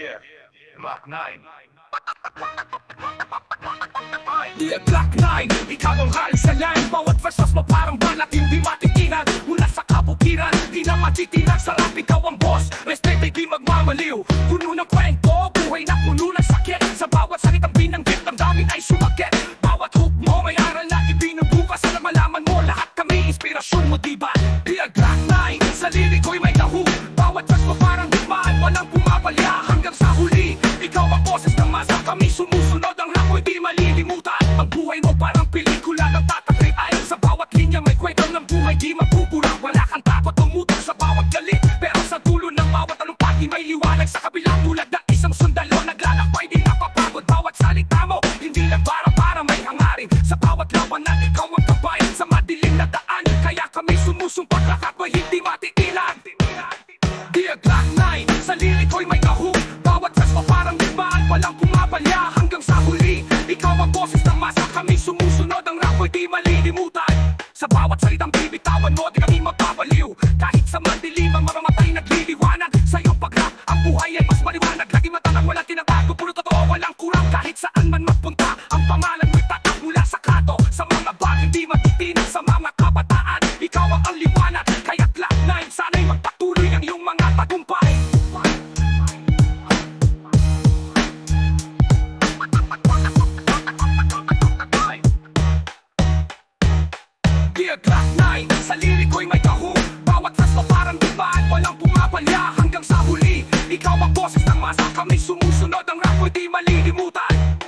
Yeah, Mach 9. Di Glock 9 Ikaw ang hari sa line Bawat versos mo parang Kami sumusunod Ang rap mo'y di malilimutan. Ang buhay mo parang pelikula ng tatakay Ayon sa bawat linya May kwento ng buhay. Di mapupura Wala kang takot Tumutok sa bawat galit. Pero sa dulo ng bawat talumpati May liwanag sa kabila Tulad ng isang sundalo. Naglalakbay di napapagod Bawat salita mo Hindi lang para-para May hangarin. Sa bawat lawanan Ikaw ang gabay Sa madilim na daan. Kaya kami sumusumpak Lahat mo'y hindi matitilan Di Glock 9 Sa liriko'y may Ang boses ng masa Kami sumusunod. Ang rap di malilimutan. Sa bawat salitang bibitawan mo Di kami magpapaliw Kahit sa madilim Ang mamamatay nagliliwanag. Sa iyong pag-rap Ang buhay ay mas maliwanag. Lagi matatag Walang tinatago Puro totoo Walang kurang. Kahit saan man magpunta Ang pangalan mo'y tatak Mula sa kato Dear Glock 9 Sa liriko'y may kahug Bawat verse mo parang digmaan Walang pumapalya hanggang sa huli. Ikaw ang boses ng masa. Kami sumusunod Ang rap mo'y di malilimutan